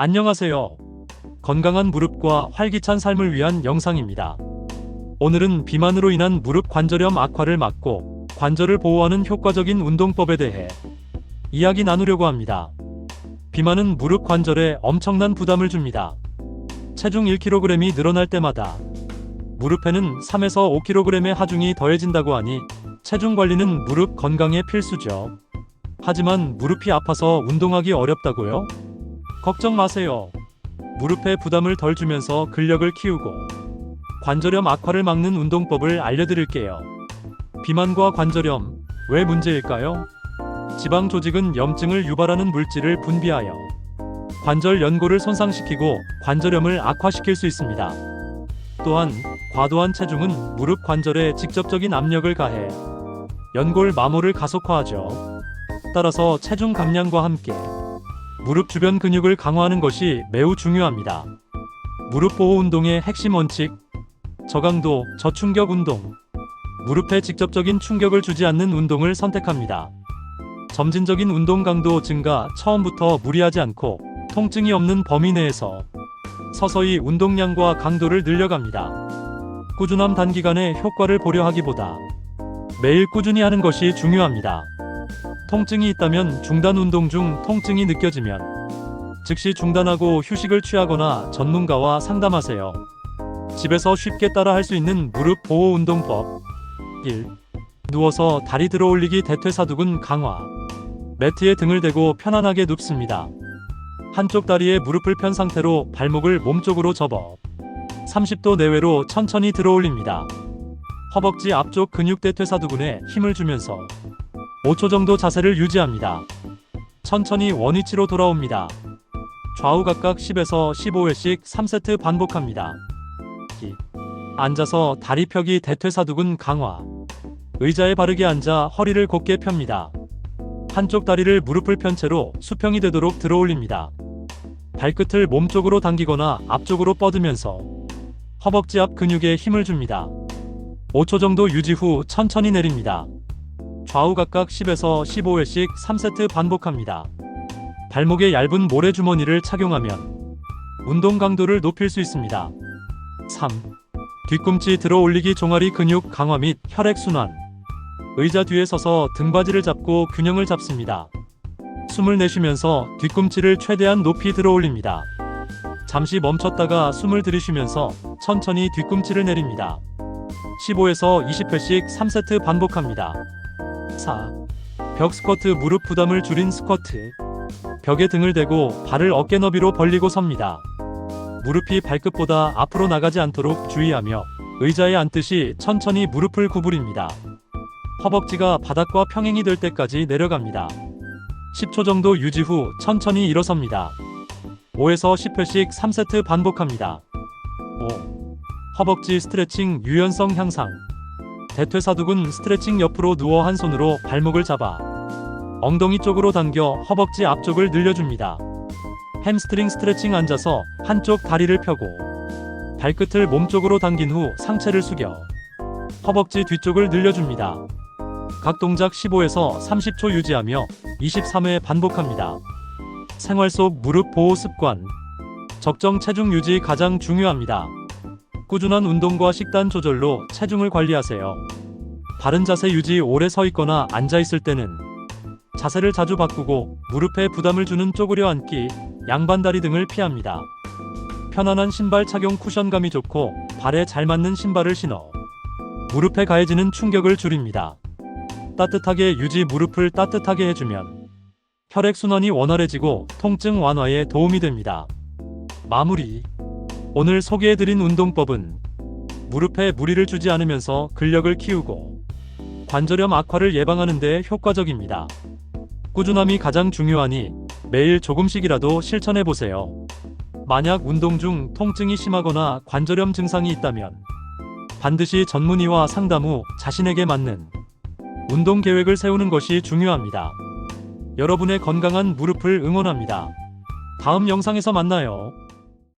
안녕하세요. 건강한 무릎과 활기찬 삶을 위한 영상입니다. 오늘은 비만으로 인한 무릎 관절염 악화를 막고 관절을 보호하는 효과적인 운동법에 대해 이야기 나누려고 합니다. 비만은 무릎 관절에 엄청난 부담을 줍니다. 체중 1kg이 늘어날 때마다 무릎에는 3에서 5kg의 하중이 더해진다고 하니 체중 관리는 무릎 건강에 필수죠. 하지만 무릎이 아파서 운동하기 어렵다고요? 걱정 마세요. 무릎에 부담을 덜 주면서 근력을 키우고 관절염 악화를 막는 운동법을 알려드릴게요. 비만과 관절염, 왜 문제일까요? 지방 조직은 염증을 유발하는 물질을 분비하여 관절 연골을 손상시키고 관절염을 악화시킬 수 있습니다. 또한 과도한 체중은 무릎 관절에 직접적인 압력을 가해 연골 마모를 가속화하죠. 따라서 체중 감량과 함께 무릎 주변 근육을 강화하는 것이 매우 중요합니다. 무릎 보호 운동의 핵심 원칙 저강도, 저충격 운동 무릎에 직접적인 충격을 주지 않는 운동을 선택합니다. 점진적인 운동 강도 증가 처음부터 무리하지 않고 통증이 없는 범위 내에서 서서히 운동량과 강도를 늘려갑니다. 꾸준함 단기간에 효과를 보려 하기보다 매일 꾸준히 하는 것이 중요합니다. 통증이 있다면 중단 운동 중 통증이 느껴지면 즉시 중단하고 휴식을 취하거나 전문가와 상담하세요. 집에서 쉽게 따라 할 수 있는 무릎 보호 운동법 1. 누워서 다리 들어 올리기 대퇴사두근 강화 매트에 등을 대고 편안하게 눕습니다. 한쪽 다리에 무릎을 편 상태로 발목을 몸쪽으로 접어 30도 내외로 천천히 들어 올립니다. 허벅지 앞쪽 근육 대퇴사두근에 힘을 주면서 5초 정도 자세를 유지합니다. 천천히 원위치로 돌아옵니다. 좌우 각각 10에서 15회씩 3세트 반복합니다. 기. 앉아서 다리 펴기 대퇴사두근 강화. 의자에 바르게 앉아 허리를 곧게 펴니다. 한쪽 다리를 무릎을 편 채로 수평이 되도록 들어 올립니다. 발끝을 몸쪽으로 당기거나 앞쪽으로 뻗으면서 허벅지 앞 근육에 힘을 줍니다. 5초 정도 유지 후 천천히 내립니다. 좌우 각각 10에서 15회씩 3세트 반복합니다. 발목에 얇은 모래주머니를 착용하면 운동 강도를 높일 수 있습니다. 3. 뒤꿈치 들어 올리기 종아리 근육 강화 및 혈액순환. 의자 뒤에 서서 등받이를 잡고 균형을 잡습니다. 숨을 내쉬면서 뒤꿈치를 최대한 높이 들어 올립니다. 잠시 멈췄다가 숨을 들이쉬면서 천천히 뒤꿈치를 내립니다. 15에서 20회씩 3세트 반복합니다. 4. 벽 스쿼트 무릎 부담을 줄인 스쿼트. 벽에 등을 대고 발을 어깨 너비로 벌리고 섭니다. 무릎이 발끝보다 앞으로 나가지 않도록 주의하며 의자에 앉듯이 천천히 무릎을 구부립니다. 허벅지가 바닥과 평행이 될 때까지 내려갑니다. 10초 정도 유지 후 천천히 일어섭니다. 5에서 10회씩 3세트 반복합니다. 5. 허벅지 스트레칭 유연성 향상. 대퇴사두근 스트레칭 옆으로 누워 한 손으로 발목을 잡아 엉덩이 쪽으로 당겨 허벅지 앞쪽을 늘려줍니다. 햄스트링 스트레칭 앉아서 한쪽 다리를 펴고 발끝을 몸쪽으로 당긴 후 상체를 숙여 허벅지 뒤쪽을 늘려줍니다. 각 동작 15에서 30초 유지하며 23회 반복합니다. 생활 속 무릎 보호 습관 적정 체중 유지 가장 중요합니다. 꾸준한 운동과 식단 조절로 체중을 관리하세요. 바른 자세 유지 오래 서 있거나 앉아 있을 때는 자세를 자주 바꾸고 무릎에 부담을 주는 쪼그려 앉기, 양반다리 등을 피합니다. 편안한 신발 착용 쿠션감이 좋고 발에 잘 맞는 신발을 신어 무릎에 가해지는 충격을 줄입니다. 따뜻하게 유지 무릎을 따뜻하게 해주면 혈액순환이 원활해지고 통증 완화에 도움이 됩니다. 마무리 오늘 소개해드린 운동법은 무릎에 무리를 주지 않으면서 근력을 키우고 관절염 악화를 예방하는 데 효과적입니다. 꾸준함이 가장 중요하니 매일 조금씩이라도 실천해 보세요. 만약 운동 중 통증이 심하거나 관절염 증상이 있다면 반드시 전문의와 상담 후 자신에게 맞는 운동 계획을 세우는 것이 중요합니다. 여러분의 건강한 무릎을 응원합니다. 다음 영상에서 만나요.